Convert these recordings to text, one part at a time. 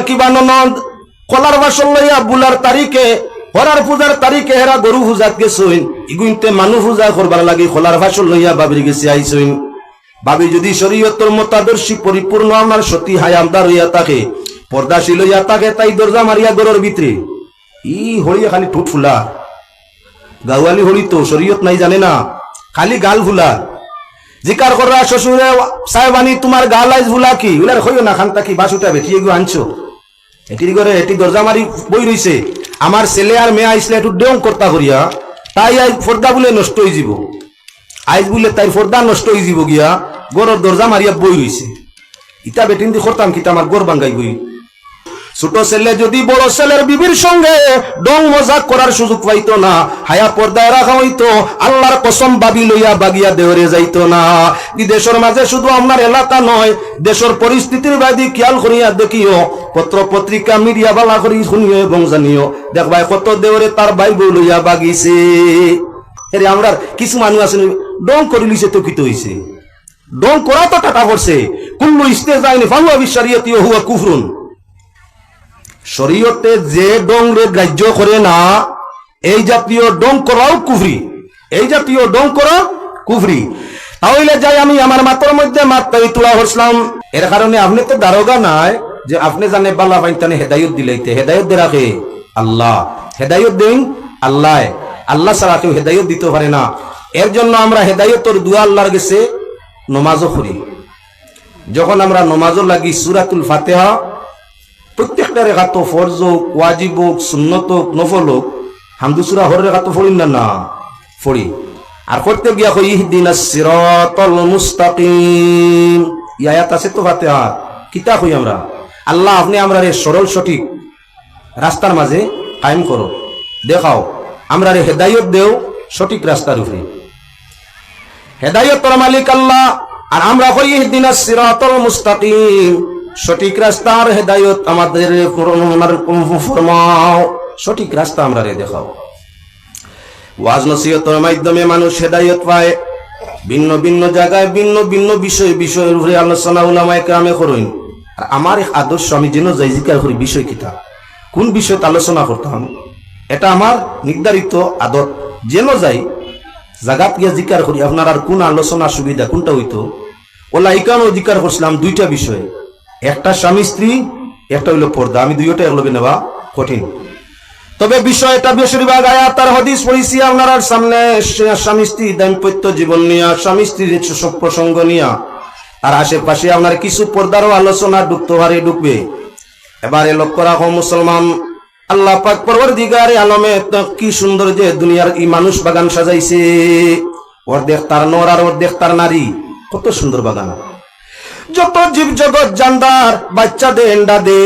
আর কিবা ননদ কলার বাসন লইয়া বুলার তারিখে হরার পূজার তারিখে হেরা গরু পূজাত গেছইন। ইগুইনতে মানু পূজা করবার লাগি খোলার ভাষণ লইয়া বাবির গেছে আইসইন ভাবি যদি শরীয়তর মতাদর্শী পরিপূর্ণ আমার সতী হায়ামদার হইয়া থাকে পর্দাশীল হইয়া থাকে, তাই দরজা মারিয়া গরুর ভিতরে ই হরিয়া খালি ঠুট ফুলা। গাওয়ালি হরি তো শরীয়ত নাই জানে না, খালি গাল ফুলা। জিকার করা শ্বশুরে সাহেবানি তোমার গাল আইজ ভুলা কি? উলার হইও না, খান্তা কি বাসুটা বেঠিয়ে গো আনছো। এটি করে, এটি দরজা মারি বই রইছে। আমার ছেলে আর মেয়ে আইসলে একটু ডেং কর্তা করিয়া, তাই আজ ফর্দা বলে নষ্ট হয়ে যাব আইজ বলে তাই ফর্দা নষ্ট হয়ে যাব গিয়া, গরর দরজা মারিয়া বই রইছে। ইটা বেটিন দি করতাম কিতা আমার গর বাঙ্গাই গই ছোট ছেলে যদি বড় ছেলের বিবির সঙ্গে ডং মজাক করার সুযোগ পাইতো না, হায়া পর্দায় রাখা হইতো, আল্লাহর কসম বাবি লইয়া বাগিয়া দেওরে যাইতো না। বিদেশের মাঝে শুধু আপনার এলাকা নয়, দেশের পরিস্থিতির বাদি খেয়াল করিয়া দেখিও পত্র পত্রিকা মিডিয়া বালা করি শুনিও এবং জানিও। দেখবাই কত দেওরে তার বাই বউ লইয়া বাগিছে। এরে আমরা কিছু মানুষ আছে ডং করি লিছে তো কিতো হইছে? ডং করা তো টাকা পড়ছে কুল্লু ইস্তে যায়নি ফাহুয়া বিশারিয়তি হুয়া কুফরুন। শরীয়তে যে ডংরে গ্রাহ্য করে না, এই জাতীয় ডং করাও কুফরি। এই জাতীয় ডং করা কুফরি। তাহলে যাই আমি আমার মাথার মধ্যে মাত্রাই তোলা হসলাম এর কারণে আপনি তো দারোগা নাই যে আপনি জানে বাল্লা বাইতানে হেদায়ত দিলাইতে হেদায়ত দে রাখে আল্লাহ। হেদায়ত দিন আল্লাহ। আল্লাহ ছাড়া কেউ হেদায়ত দিতে পারে না। এর জন্য আমরা হেদায়তর দুয়া আল্লাহর গেছে নমাজও করি। যখন আমরা নমাজও লাগি সুরাতুল ফাতেহা প্রত্যেকটা রেখা তো ফরজ হোক ওয়াজিব হোক সুন্নত হোক নফল হোক হামদুসুরা হর রেখা তো ফড়ি না না? ফড়ি। আর করতে গিয়া কই ইহদিন সিরাতাল মুস্তাকিম। ইয়াত আছে তো ফাতে হাত কিতা কই আমরা? আল্লাহ আপনি আমরা রে সরল, সঠিক রাস্তার মাঝে কায়েম করো। দেখাও আমরা রে হেদায়ত দেও, সঠিক রাস্তার উপরে। হেদায়তর মালিক আল্লাহ। আর আমরা কই ইহদিন সিরাতাল মুস্তাকিম। সঠিক রাস্তার হেদায়ত আমাদের ফরমাও। সঠিক রাস্তা আমরা রে দেখাও। ওয়াজ নসিহতের মাধ্যমে মানুষ হেদায়ত পায়। ভিন্ন ভিন্ন জায়গায় ভিন্ন ভিন্ন বিষয়, বিষয়ের উপরে আলোচনা উলামায় কামে করইন আর আমার এক আদর্শ, আমি যেন যাই জিকার করি, বিষয় কিতা? কোন বিষয়তে আলোচনা করতাম এটা আমার নির্ধারিত আদত। যেন যাই, জাগাত গিয়া জিকার করি, আপনার আর কোন আলোচনা সুবিধা কোনটা হইতো? ওলা ইকানো জিকার করছিলাম দুইটা বিষয়। একটা স্বামী স্ত্রী, একটা হইল পর্দা। আমি দুইটা এগুলো নেওয়া কঠিন। তবে বিষয়টা বেশিরভাগ আয়াত, তার হদিস পড়িছি আপনার সামনে। স্বামী স্ত্রী, দাম্পত্য জীবন নিয়া, স্বামী স্ত্রীর সব প্রসঙ্গ নিয়া। আর আশেপাশে আপনার কিছু পর্দারও আলোচনা ঢুকতে পারে ঢুকবে এবারে লক্ষ্য রাখো, মুসলমান। আল্লাহ পাক পরবর দিগারে আলমে কি সুন্দর যে দুনিয়ার এই মানুষ বাগান সাজাইছে। অর্ধেক তার নর আর অর্ধেক তার নারী। কত সুন্দর বাগান। যত জীব জগৎ জানদার বাচ্চা দে এন্ডা দে।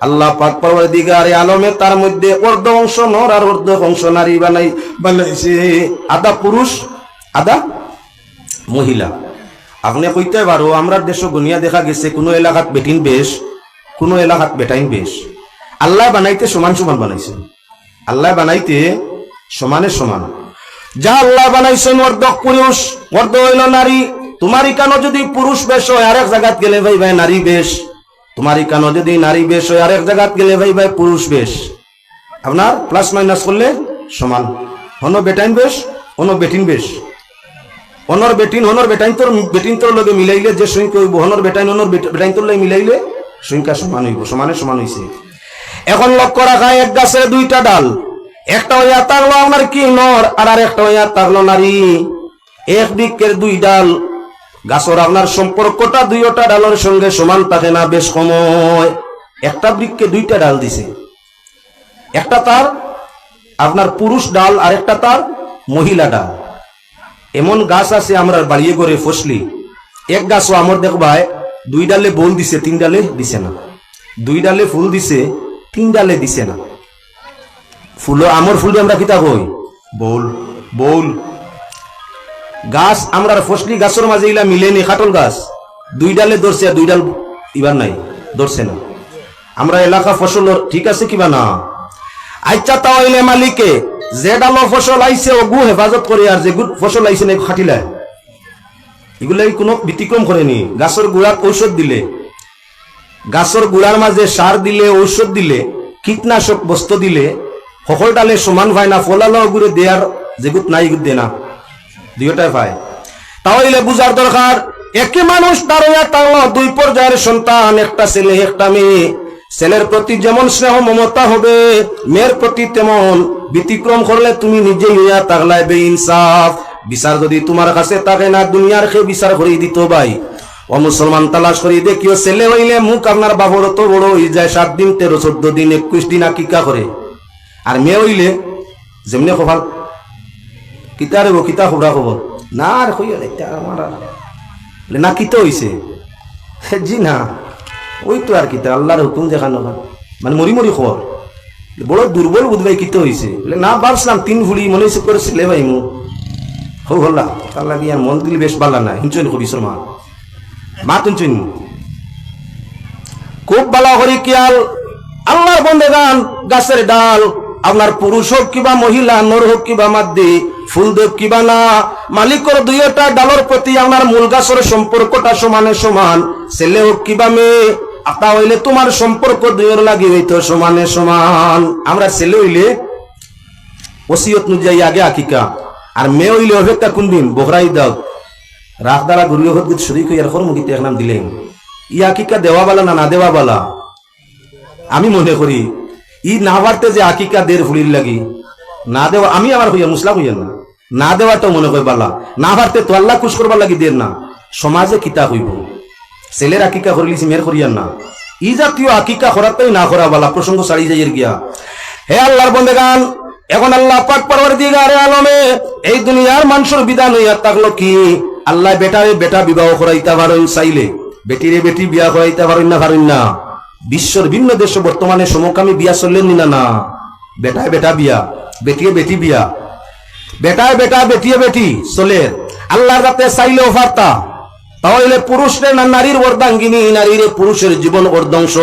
আল্লাহ পাক পরবর দিগারে আলমে তার মধ্যে অর্ধ অংশ নর আর অর্ধ অংশ নারী বানাই বানাইছে। আদা পুরুষ, আদা মহিলা। আপনি কইতে পারো, আমরা দেশ গুনিয়া দেখা গেছে, কোনো এলাকাত বেটিন বেশ, কোনো এলাকাত বেটাইন বেশ। আল্লাহ বানাইতে সমান সমান বানাইছে। আল্লাহ বানাইতে সমানে সমান। যা আল্লাহ বানাইছেন অর্ধ পুরুষ, অর্ধ হইল নারী তোমার ইকানো যদি পুরুষ বেশ হয়, আরেক জায়গাত গেলে ভাই ভাই নারী বেশ। তোমার ইকানো যদি নারী বেশ হয়, আরেক জায়গাত গেলে ভাই ভাই পুরুষ বেশ। আপনার প্লাস মাইনাস করলে সমান। হনো বেটাইন বেশ হনো বেটিন বেশ। অনর বেটিন হনর বেটাইন তোর, বেটিন তোর লগে মিলাইলে যে সংখ্যা হইব হনর বেটাইন হনর বেট- বেটাইন তোর লগে মিলাইলে সংখ্যা সমান হইব, সমানে সমান হইছে। এখন লক্ষ্য রাখা, এক গাছে দুইটা ডাল। একটা হইয়া তাগলো আমার কি নর, আর আর একটা হইয়া তাগলো নারী। এক দিকের দুই ডাল গাছর আপনার সম্পর্কটা দুইটা ডালের সঙ্গে সমান থাকে না বেশ সময় একটা বৃক্ষে দুইটা ডাল দিছে। একটা তার আপনার পুরুষ ডাল আর একটা তার মহিলা ডাল। এমন গাছ আছে আমরা বাড়িয়ে করে ফসলি। এক গাছও আমার দেখবায় দুই ডালে বোল দিছে, তিন ডালে দিছে না। দুই ডালে ফুল দিছে, তিন ডালে দিছে না। ফুল আমর ফুল আমরা কিতা কই? বউল বউল গাছ আমরা ফসলি গাছের মাঝে ইলা মিলেনি খাটল গাছ। দুই ডালে ধরছে দুই ডাল ইবার নাই, ধরছে না। আমরা এলাকা ফসল, ঠিক আছে কিবা না? আচ্ছা তাহলে মালিকে, যে ডালো ফসল আইছে ওগু হেফাজত করে আর যে ফসল আইছে না খাটিলায় এগুলাই কোনো ব্যতিক্রম করেনি গাছের গুড়াত ঔষধ দিলে। গাছর গুড়ার মাঝে সার দিলে, ঔষধ দিলে, কীটনাশক বস্তু দিলে। সকলটালে সমান হয় না, ফলালো গুড়ে দেয়ার যেগুত নাই গুত দে না দুইটাই পায় তাহলে বুঝার দরকার একে মানুষ তার তাও দুই পর্যায়ের সন্তান, একটা ছেলে, একটা মেয়ে। ছেলের প্রতি যেমন স্নেহ, মমতা হবে, মেয়ের প্রতি তেমন ব্যতিক্রম করলে তুমি নিজেই হইয়া তাগলায় বে ইনসাফ বিচার যদি তোমার কাছে থাকে না, দুনিয়ার খে বিচার করে দিত ভাই? ও মুসলমান তালাশ করি দেখিও ছেলে হইলে মুখ আপনার বাবর তো বড় হয়ে যায়, সাত দিন, তেরো, চোদ্দ দিন, একুশ দিন আকিকা করে? আর মেয়ে হইলে যেমনি খবর কিতা রে কিতা খবরা খবর না আর হইয়া দেখতে আমার বলে, না কিতা হইছে জি না। ওই তো আর কিতা আল্লাহর হুকুম দেখানো মানে মরি মরি খবর বড় দুর্বল বুধবাই কিতা হইছে বলে না পারছিলাম তিন ভুড়ি মনে হয়েছে করেছিলে ভাই মু হো হল্লা তার লাগি আর মন দিলে বেশ পারলা না হিংচন কবি শর্মা মা তুনচুন খুব ভালো করি কিয়াল আল্লাহর বন্দে গান গাছের ডাল আপনার পুরুষ হোক কিবা মহিলা, নর হোক কিবা মাদ্দি, ফুল দেব কিবা না, মালিকর দুইটা ডালর প্রতি আপনার মূল গাছের সম্পর্কটা সমানে সমান, ছেলে হোক কিবা মেয়ে আতা হইলে তোমার সম্পর্ক দুইয়ের লাগি হইতো সমানে সমান। আমরা ছেলে হইলে ওসিয়ত অনুযায়ী আগে আকিকা, আর মেয়ে হইলে অপেক্ষা কোনদিন বহরাই দাও। রাখ দ্বারা গুরু হত শরীর হইয়ার কর্মগীতে এক নাম দিলেন। ই আকিকা দেওয়া বালা না না দেওয়া বালা আমি মনে করি ই না পারতে যে আকিকা দের ফুলির লাগি। না দেওয়া, আমি আমার হইয়া মুসলা হইয়া না। না দেওয়াটাও মনে করি বালা না পারতে তো আল্লাহ খুশ করবার লাগি দের না। সমাজে কিতা হইব? ছেলের আকিকা করিলিছি মেয়ের করিয়ার না। ই জাতীয় আকিকা করাতেই না করা বালা প্রসঙ্গ ছাড়ি যাইয়ের গিয়া। হে আল্লাহর বন্দেগান, এখন আল্লাহ পাক পরবার দিগারে আলমে এই দুনিয়ার মানুষের বিধান হইয়া থাকল কি? আল্লাহ বেটারে বেটা বিবাহ করাইতে পারেন চাইলে। বেটিরে বেটি বিয়া করাইতে পারেন না পারেন না। বিশ্বর ভিন্ন দেশে বর্তমানে সমকামী বিয়া চললেন না না বেটায় বেটা বিয়া, বেটিয়ে বেটি বিয়া। বেটায় বেটা, বেটিয়ে বেটি চলে। আল্লাহর রাতে চাইলেও ফার্তা তাহলে পুরুষের না নারীর অর্ধাঙ্গিনী নারীর পুরুষের জীবন অর্ধাংশ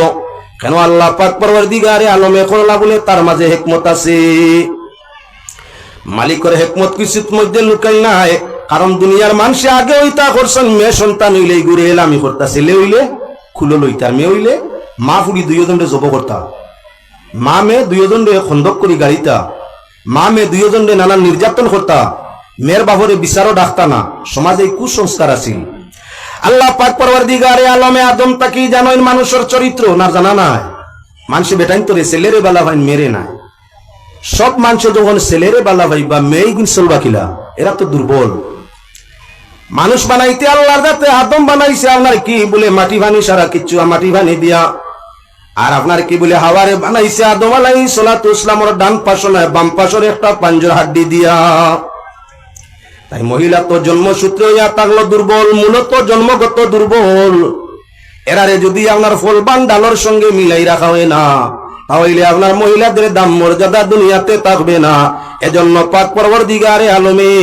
কেন আল্লাহ পাক পরবার দিগারে আলমে করলা বলে তার মাঝে হেকমত আছে। মালিকের হেকমত কিছুর মধ্যে লুকাই নাই। কারণ দুনিয়ার মানুষে আগে হইতা করছেন, মেয়ে সন্তান হইলে ঘুরে এলে আমি করতা ছেলে হইলে, খুলো লইতার মেয়ে হইলে মা ফুড়ি দুইজনে জব করতা মা মেয়ে দুইজনে খন্দক করি গাড়িতা। মা মেয়ে দুইজনে নানা নির্যাতন করতা মেয়ের বাবরে বিচারও ডাকতা না, সমাজে কুসংস্কার আছিল। আল্লাহ পাক পরবার দিগারে আলমে আদম তাকি জানোই মানুষের চরিত্র না জানা নাই? মানুষে বেটাইন তোরে ছেলেরে বালা ভাই মেরে নাই। সব মানুষ যখন ছেলেরে বালা ভাই বা মেয়ে গুণ চলবা কিলা এরা তো দুর্বল মানুষ বানাইতে আল্লাহর যাতে আদম বানাইছে আপনার কি বলে মাটি ভানি সারা কিচ্ছু, মাটি ভানি দিয়া। আর আপনার কি বলে হাওয়ারে বানাইছে? আদম আলাই সোলাত ইসলামর ডান পাশো নয়, বাম পাশর একটা পাঞ্জর হাড্ডি দিয়া। তাই মহিলা তো জন্মসূত্রে ইয়া দুর্বল, মূলত জন্মগত দুর্বল। এরারে যদি আপনার ফলবান ডালর সঙ্গে মিলাই রাখা হয় না তাহলে আপনার মহিলাদের দাম মর্যাদা দুনিয়াতে থাকবে না। এজন্য পাক পরবর দিগারে আলমে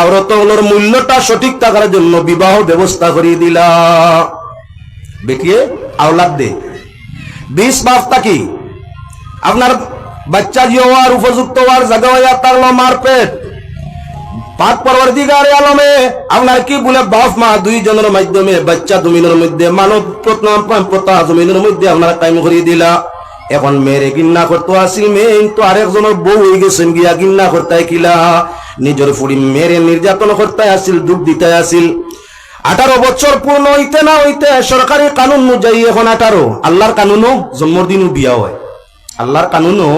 আওরতগুলোর মূল্যটা সঠিক থাকার জন্য বিবাহ ব্যবস্থা করিয়ে দিলা। বেটিয়ে, আওলাদ দে। বিশ বাপ কি আপনার বাচ্চা যে হওয়ার, উপযুক্ত হওয়ার জায়গা হইয়া থাকল মারপেট। পাক পরবর্তীকারে আলমে আপনার কি বলে বাপ, মা দুইজনের মাধ্যমে, বাচ্চা জমিনের মধ্যে, মানব প্রথা জমিনের মধ্যে আপনার টাইম করিয়ে দিলা। এখন মেয়েরে গিন্না করতে আসিল মেয়ে তো আরেকজনের বউ হয়ে গেছেন গিয়া গিন্না করতে কিলা নিজের ফুড়ি মেরে নির্যাতন করতে আসিল, দুঃখ দিতে আসিল। আঠারো বছর পূর্ণ হইতে না হইতে সরকারি কানুন অনুযায়ী এখন আঠারো। আল্লাহর কানুনও জন্মর দিনও বিয়া হয়। আল্লাহর কানুনও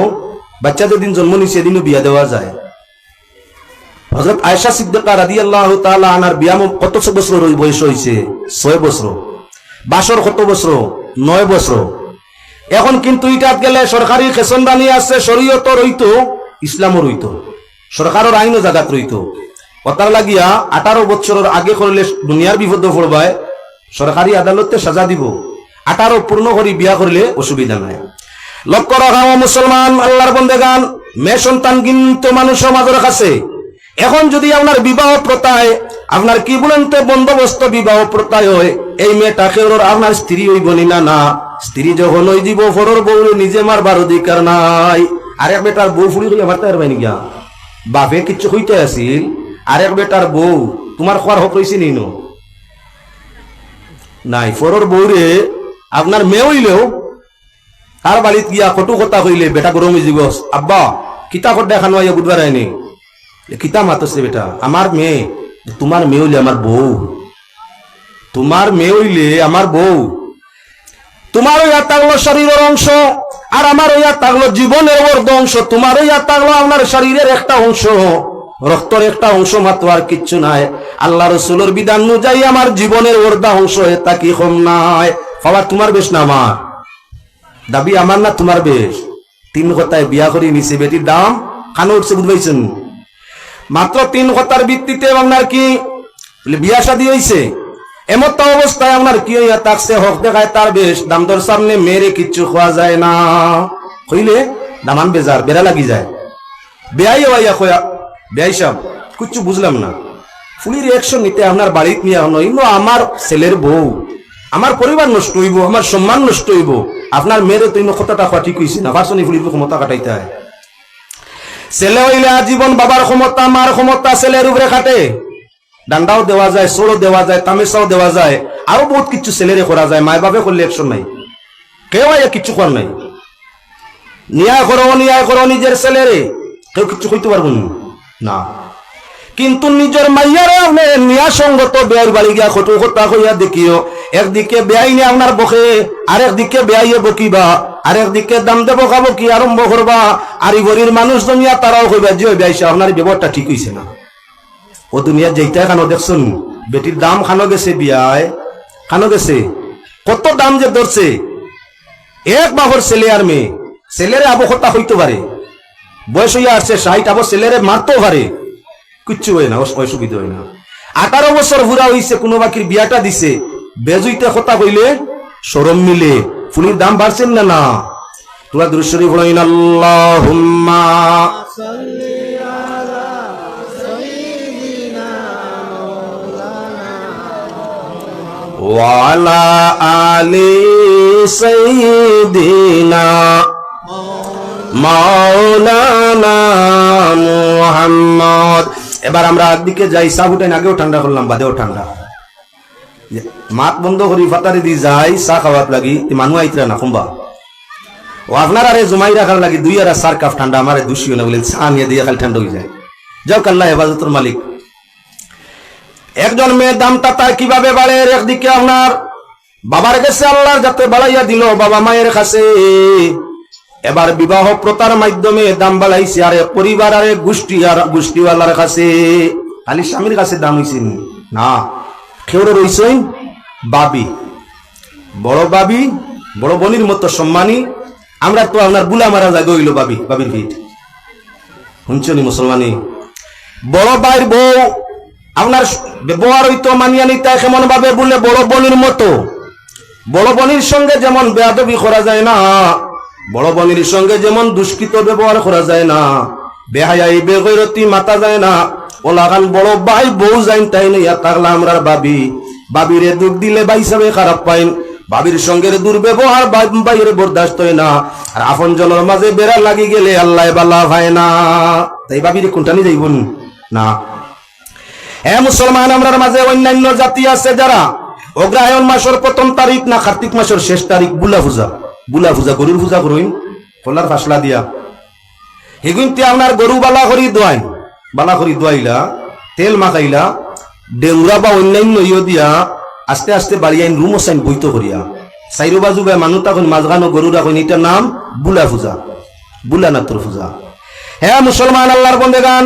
বাচ্চা যেদিন জন্ম নিছে সেদিনও বিয়া দেওয়া যায়। হজরত আয়সা সিদ্দিকা রাদি আল্লাহ আনার বিয়াম কত বছর ওই বয়স হয়েছে ছয় বছর। বাসর কত বছর? নয় বছর। এখন কিন্তু ইটাত গেলে সরকারি খেসনদানি আছে শরীয়ত রইতো ইসলামও রইতো সরকারের আইনও জাগাত রইতো। কথার লাগিয়া আঠারো বছরের আগে করলে দুনিয়ার বিপদ পড়বায়, সরকারি আদালতে সাজা দিব। আঠারো পূর্ণ করি বিয়া করলে অসুবিধা নাই। লক্ষ্য রাখা মুসলমান, আল্লাহর বন্দেগান মেয়ে সন্তান কিন্তু মানুষ সমাজের কাছে। এখন যদি আপনার বিবাহ প্রথায়, আপনার কি বলেন তো বন্দোবস্ত বিবাহ প্রথায় হয়, এই মেয়েটাকে ওর আপনার স্ত্রী হইব নি না স্ত্রী যখন ওই দিব ফরর বউ নিজে মারবার অধিকার নাই। আরেক বেটার বউ ফুড়ি হইয়া মারতে পারবে নাকি বাপে কিচ্ছু হইতে আসিল। আরেক বেটার বউ, তোমার খোয়ার হক রয়েছে নি নো? নাই ফরর বউরে আপনার মেয়ে হইলেও তার বাড়িত গিয়া কটু কথা কইলে বেটা গরম হয়ে যাব। আব্বা, কিতা কটা খানো আইয়া বুধবার আইনি কিতা মাতছে বেটা আমার মেয়ে তোমার মেয়ে হইলে আমার বউ। তোমার মেয়ে হইলে আমার বউ। তোমার ইয়া থাকল শরীরের অংশ আর আমার ইয়া থাকল জীবনের অর্ধ অংশ। তোমার ইয়া থাকল আমার শরীরের একটা অংশ। রক্তর একটা অংশ মাত্র আর কিচ্ছু নাই। আল্লাহ রসুলের বিধান অনুযায়ী আমার জীবনের অর্ধা অংশ তা কি কম নাই। বাবা তোমার বেশ না আমার? দাবি আমার না তোমার বেশ? তিন কথায় বিয়া করে নিছে, বেটির দাম কানে উঠছে, বুঝবাইছেন? মাত্র তিন কথার ভিত্তিতে আপনার কি বিয়া শাদী হয়েছে এমত অবস্থায় আপনার কি হইয়া তাকছে হক দেখায় তার বেশ। দামদর সামনে মেরে কিচ্ছু খাওয়া যায় না। হইলে দামান বেজার, বেড়া লাগি যায়। বেয়াই হইয়া খোয়া বেয়াই সাহ কিচ্ছু বুঝলাম না। ফুলির একশো নিতে আপনার বাড়িত নিয়ে নই আমার ছেলের বউ। আমার পরিবার নষ্ট হইব, আমার সম্মান নষ্ট হইব। আপনার মেয়ের ইনো কথাটা খোয়া ঠিক হয়েছে না ভার্সনি ফুলির ক্ষমতা কাটাইতে হয়। ছেলে হইলে আজীবন বাবার ক্ষমতা, মার ক্ষমতা ছেলের উপরে খাটে। ডান্ডাও দেওয়া যায় সোড়ও দেওয়া যায় তামেশাও দেওয়া যায়, আরও বহুত কিছু ছেলেরে করা যায় মায় বাপে করলে একশন নাই। কেউ আইয়া কিচ্ছু কর নাই। নিয়ায় করো নিয়ায় করো নিজের ছেলেরে, কেউ কিচ্ছু কইতে পারব না। না। কিন্তু নিজের মাইয়ারে নিয়া সঙ্গত বেয়ার বাড়ি গিয়া খটু কথা কইয়া দেখিও, একদিকে বেআইনে আপনার বকে আর একদিকে বেআইয়ে বকিবা আর একদিকে দাম দেব খাব কি আরম্ভ করবা, আর ইগরির মানুষ দুনিয়া তারাও কইবা যে বেআইসা, আপনার ব্যবহারটা ঠিক হইছে না। ও দুনিয়া যেইটা খানো, দেখছুন, বেটির দাম খানো গেছে বিয়ায়, খানো গেছে। কত দাম যে ধরছে। এক বাবর ছেলে আর মেয়ে, ছেলেরে আবো কথা হইতে পারে। বয়স হইয়া আসছে, ষাট আবার ছেলেরে মারতেও পারে। কিচ্ছু হয় না অসুবিধা হয় না। আঠারো বছর ভুরা হইছে, কোনো বাকির বিয়াটা দিছে। বেজুইতে কথা কইলে সরম মিলে। ফুলির দাম বাড়ছেন না না? তোরা দৃশ্যরি বলেন আল্লাহ ওয়ালা আলি সঈদিনা মাওলানা মুহাম্মদ। এবার আমরা একদিকে যাই, চা উঠাইন আগেও ঠান্ডা করলাম, বাদেও ঠান্ডা। মাত বন্ধ করি, ফাতারি দি যাই, চা খাওয়াত লাগি ই মানুষ আইতরা না কমবা ও আপনার আরে জমাই রাখার লাগি দুই আর চার কাপ ঠান্ডা আমার দুশিও না বলে চা নিয়ে দিয়ে খালি ঠান্ডা হয়ে যায়। যাও কাল্লা হেফাজতর মালিক। একজন মেয়ের দামটা তার কীভাবে বাড়ে একদিকে আপনার? বাবার কাছে আল্লাহর যাতে বাড়াইয়া দিল, বাবা মায়ের কাছে। এবার বিবাহ প্রথার মাধ্যমে দাম বাড়াইছে, আর পরিবার আর গোষ্ঠী, আর গোষ্ঠীওয়ালার কাছে, খালি স্বামীর কাছে দাম হয়েছে না? কেউ রয়েছেন বাবি। বড় বাবি, বড় বনির মতো সম্মানী। আমরা তো আপনার বুলা মারা যায় হইল বাবি, বাবির ভিট। শুনছনি মুসলমানি? বড় ভাইয়ের বউ, আপনার ব্যবহার হইতো মানিয়া নিতে, কেমন ভাবে বলে বড় বনির মতো? বড় বনির সঙ্গে যেমন বেয়াদবি করা যায় না। বড় বনির সঙ্গে যেমন দুষ্কৃত ব্যবহার করা যায় না, বেহায়াই, বেগৈরতি মাতা যায় না, ওলাগান বড় ভাই বউ যাইন তাই নিয়া থাকলে আমরা ভাবি বাবিরে দুঃখ দিলে ভাই হিসাবে খারাপ পাইন। বাবির সঙ্গে দুর্ব্যবহার বা- বাইরে বরদাস্ত হয় না। আর আপন জনের মাঝে বেড়া লাগি গেলে আল্লাহ বালা হয় না। তাই বাবিরে কোনটা নিয়ে যাইবন না। হ্যাঁ মুসলমান, আমরার মাঝে অন্যান্য জাতি আছে যারা অগ্রহায়ণ মাসের প্রথম তারিখ না কার্তিক মাসের শেষ তারিখ বুলা পূজা বুলা পূজা গরুর পূজা করুন কলার ফাসলা দিয়া। হেগুনতে আপনার গরু বালা করি দোয়াই বালা করি দোয়াইলা তেল মাখাইলা ডেউরা বা অন্যান্য ইয় দিয়া, আস্তে আস্তে বাড়ি আইন রুম সাইন বইত করিয়া। চাইরো বাজু বা মানুষ তখন মাঝখানো গরু রাখুন এটার নাম বুলা পূজা বুলা নাত্র পূজা হ্যাঁ মুসলমান আল্লাহর বন্দেগান,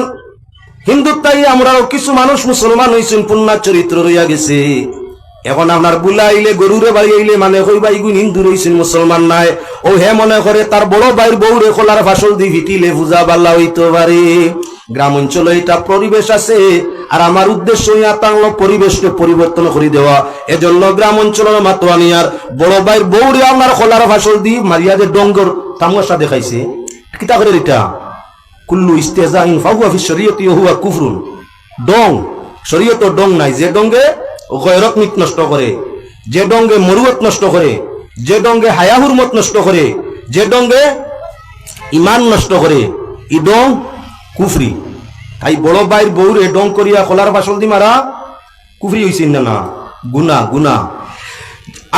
হিন্দুত্বাই আমরাও কিছু মানুষ মুসলমান হইছেন পুণ্যা চরিত্র রইয়া গেছে এখন আপনার বুলাইলে গরুরে বাড়ি আইলে মানে কই ভাই গুণ হিন্দু রইছেন, মুসলমান নাই। ও হে মনে করে তার বড় ভাইয়ের বউরে খোলার ফাসল দি ভিটিলে পূজা বাল্লা হইতে পারে গ্রাম অঞ্চলে এটা পরিবেশ আছে, আর আমার উদ্দেশ্য ইয়া তাংলো পরিবেশকে পরিবর্তন করে দেওয়া। এজন্য গ্রাম অঞ্চলের মাতোয়ানিয়ার বড় ভাইয়ের বউরে আপনার খোলার ফাসল দি মারিয়া যে ডঙ্গর তামাশা দেখাইছে। কিতা করে এটা? কুল্লু ইস্তেজাইন ফাহুয়া ফি শরীয়তি হুয়া কুফরুন। ডং, শরীয়ত ডং নাই, যে ডঙ্গে মিত নষ্ট করে, যে ডঙ্গে মরুয়ত নষ্ট করে, যে ডঙ্গে হায়া হুরমত নষ্ট করে, যে ডঙ্গে ইমান নষ্ট করে, ই ডং কুফরি। তাই বড় ভাইয়ের বউরে ডং করিয়া খোলার বাসল দি মারা কুফরি হইছেন না না গুনা গুনা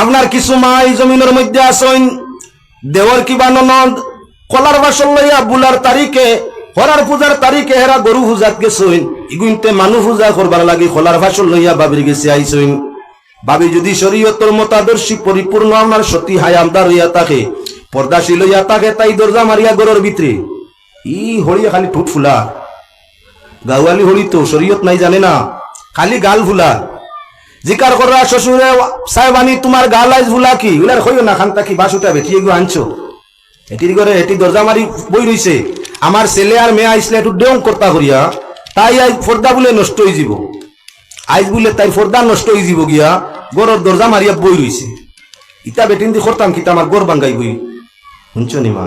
আপনার কিছু মা এই জমিনের মধ্যে আসেন দেওয়ার কিবা ননদ কলার বাসন লইয়া বুলার তারিখে, হরার পূজার তারিখে হেরা গরু পূজাত গেছইন ইগুইনতে মানুষ পূজা করবার লাগি কলার ভাষণ লইয়া বাবির গেছে আইসইন। ভাবি যদি শরীয়তর মতাদর্শী পরিপূর্ণ আমার সতী হায়ামদার হইয়া থাকে পর্দাশীল হইয়া থাকে তাই দরজা মারিয়া গরুর ভিতরে। ই হরিয়া খালি ঠুট ফুলা। গাওয়ালি হরি তো শরীয়ত নাই জানে না, খালি গাল ফুলা। জিকার করা শ্বশুরে, সাহেবানি, তোমার গাল আইজ ফুলা কি? উলার হইও না, খান্তা কি বাসুটা বেটি এগু আনছো? এটির করে এটি দরজা মারি বই রইছে। আমার ছেলে আর মেয়ে আইসলে একটু ডেং কর্তা করিয়া তাই আজ ফর্দা বলে নষ্ট হয়ে যাব আইজ বলে তাই ফর্দা নষ্ট হয়ে যাব গিয়া গরর দরজা মারিয়া বই রইছে। ইটা বেটিন দি করতাম কিতা আমার গর বাঙ্গাই বই। শুনছ নি মা?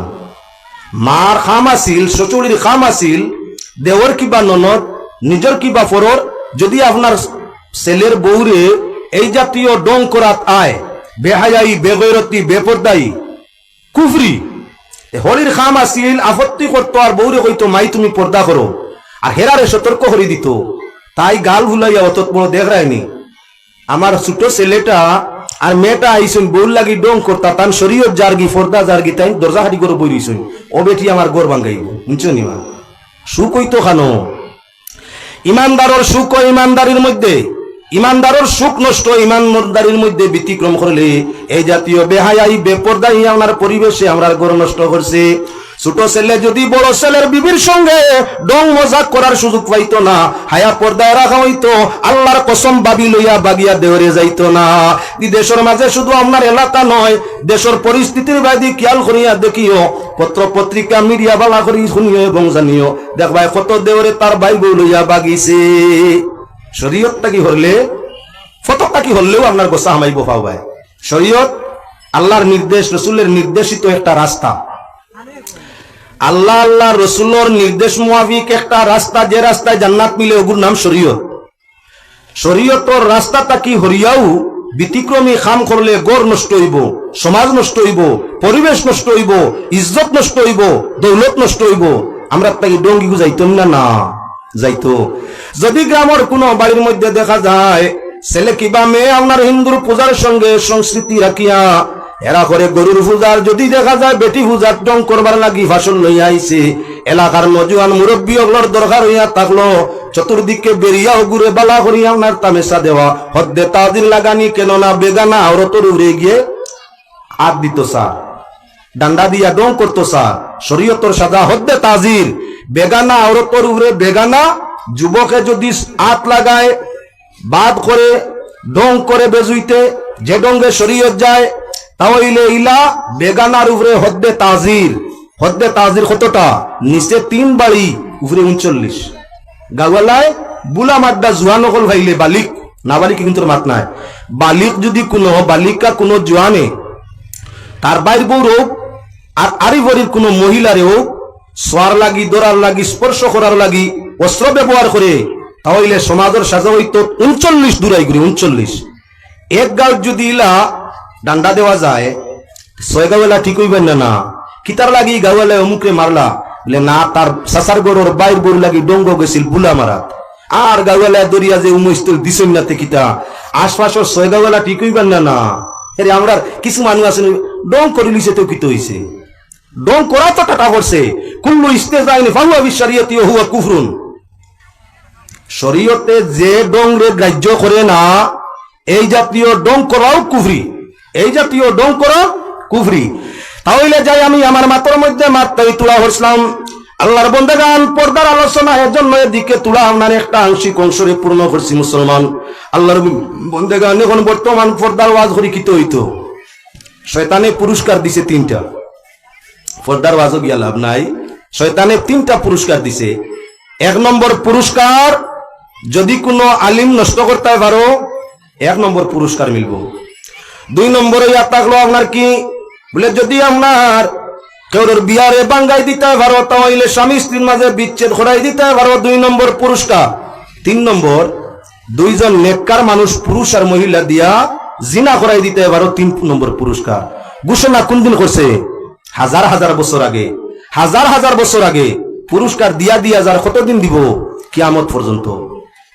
মার খাম আছিল শ্বশুরির খাম আছিল দেওয়ার কিবা ননদ নিজের কিবা ফরর যদি আপনার ছেলের বউরে এই জাতীয় ডং করাত আয়, বেহায়াই বেগৈরতি বেপরদায়ী কুফরি হরির খাম আছিল, আপত্তি করতো আর বউরে কইতো, মাই, তুমি পর্দা করো আর হেরারে সতর্ক করে দিত। তাই গাল ভুলাইয়া অত বড় দেখ রায়নি। আমার ছোট ছেলেটা আর মেয়েটা আইসুন, বউর লাগি ডং করতা, তান শরীয়ত জার্গি, ফর্দা জার্গি, তাই দরজা হাটি করে বই রইছুন ও বেটি আমার গোর বাঙ্গাইব বুঝছ নি মা? সুখ হইতো খানো। ইমানদারর সুখ ও ইমানদারির মধ্যে, ইমানদারর সুখ নষ্ট ইমানদারির মধ্যে ব্যতিক্রম করলে এই জাতীয় বেহায়াই, বেপরদাই আমার পরিবেশে আমরা গড় নষ্ট করছে। ছোট ছেলে যদি বড় ছেলের বিবির সঙ্গে ডং মজাক করার সুযোগ পাইতো না, হায়া পর্দায় রাখা হইতো, আল্লাহর কসম বাবি লইয়া বাগিয়া দেহরে যাইতো না। দেশের মাঝে শুধু আপনার এলাকা নয়, দেশের পরিস্থিতির বাইদি খেয়াল করিয়া দেখিও পত্র পত্রিকা মিডিয়া বালা করি শুনিও এবং জানিও। দেখবাই কত দেওরে তার ভাই বউ লইয়া বাগিছে। শরীয়তটা কি হরলে? ফতকটা কি হরলেও আপনার গোসা হামাইব পাওয়ায় শরীয়ত আল্লাহর নির্দেশ, রসুলের নির্দেশিত একটা রাস্তা। আল্লাহ আল্লাহ রসুলোর নির্দেশ মোয়াবিক একটা রাস্তা, যে রাস্তায় জান্নাত মিলে ওগুর নাম শরীয়ত। শরীয়তর রাস্তাটা কি হরিয়াও ব্যতিক্রমী খাম করলে গড় নষ্ট হইব, সমাজ নষ্ট হইব, পরিবেশ নষ্ট হইব, ইজ্জত নষ্ট হইব, দৌলত নষ্ট হইব। আমরা তাকে ডঙ্গি যাইতাম না না, যাইতো। যদি গ্রামের কোনো বাড়ির মধ্যে দেখা যায়, ছেলে কিবা মেয়ে আপনার হিন্দুর পূজার সঙ্গে সংস্কৃতি রাখিয়া এরা করে গরুর পূজার যদি দেখা যায় বেটি পূজার টং করবার লাগি ভাষণ লইয়া আইছে। এলাকার নজুয়ান মুরব্বী অগলর দরকার হইয়া থাকল। চতুর্দিকে বেরিয়া ঘুরে বালা করিয়া আপনার তামেশা দেওয়া। হদ্দে তাজির লাগানি কেননা বেগানা আওরতর উড়ে গিয়ে হাত দিত স্যার। ডান্ডা দিয়া ডং করতো স্যার। শরীয়তর সাজা হদ্দে তাজির। বেগানা আওরতর উড়ে বেগানা যুবকে যদি হাত লাগায়, বাদ করে, ডং করে বেজুইতে, যে ডঙ্গে শরীয়ত যায় তাহলে ইলা বেগানার উপরে হদ্দে তাজির। হদ্দে তাজির কতটা? নিচে তিন বাড়ি, উপরে উনচল্লিশ। গাওয়ালায় বুলা মাড্ডা জুয়া নকল ভাইলে বালিক। না বালিক কিন্তু মাত নাই। বালিক যদি কোনো, বালিকা কোনো জোয়ানে, তার বাইর বউ হোক আর আরিবরির কোনো মহিলারে হোক সোয়ার লাগি, দরার লাগি, স্পর্শ করার লাগি, অস্ত্র ব্যবহার করে তাহলে সমাজের সাজা হইতো উনচল্লিশ, দূরাই করি উনচল্লিশ। এক গাল যদি ইলা ডান্ডা দেওয়া যায়। ছয় গাওয়ালা ঠিক হইবেন না না। কিতার লাগি গাওয়ালা অমুকে মারলা, বলে, না, তার সাসার গরুর বাইর গরু লাগি ডঙ্গ গেছিল, বুলা মারাত আর গাওয়ালা দরিয়া যে উমস্তল দিছেন না তে কিতা? আশপাশের ছয় গাওয়ালা ঠিক হইবেন না না। এরে আমরা কিছু মানুষ আছেন, ডং করে লিছে তো কিতো হইছে? ডং করা তো টাকা পড়ছে কুল্লু ইস্তেজাইনি ফাহুয়া বিশারিয়াতি হুয়া কুফরুন। শরীয়তে যে ডংরে গ্রাহ্য করে না, এই জাতীয় ডং করাও কুফরি। এই জাতীয় ডং করা কুফরি। তাহলে যাই আমি আমার মাতর মধ্যে মাত্রাই তুলা হরছিলাম আল্লাহর বন্দেগান পর্দার আলোচনা এর জন্য এদিকে তুলা আপনার একটা আংশিক অংশরে পূর্ণ করছি মুসলমান। আল্লাহর বন্দেগান এখন বর্তমান পর্দার ওয়াজ হরিকিত হইতো। শয়তানে পুরস্কার দিছে তিনটা। পর্দার ওয়াজও গিয়া লাভ নাই। শয়তানে তিনটা পুরস্কার দিছে। এক নম্বর পুরস্কার, যদি কোনো আলিম নষ্ট করতে পারো, এক নম্বর পুরস্কার মিলব। দুই নম্বরে ইয়া থাকল আপনার কি? বলে যদি আপনার কেউর বিয়ারে বাঙ্গাই দিতে পারো, তাহলে স্বামী স্ত্রীর মাঝে বিচ্ছেদ ঘটাই দিতে পারো, দুই নম্বর তিন নম্বর, দুইজন নেককার মানুষ পুরুষ আর মহিলা দিয়া জিনা করাই দিতে পারো, তিন নম্বর পুরস্কার ঘোষণা করছে? হাজার হাজার বছর আগে। হাজার হাজার বছর আগে পুরস্কার দিয়া দিয়া যার কতদিন দিব? কিয়ামত পর্যন্ত।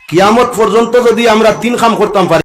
কিয়ামত পর্যন্ত যদি আমরা তিন খাম করতাম পারি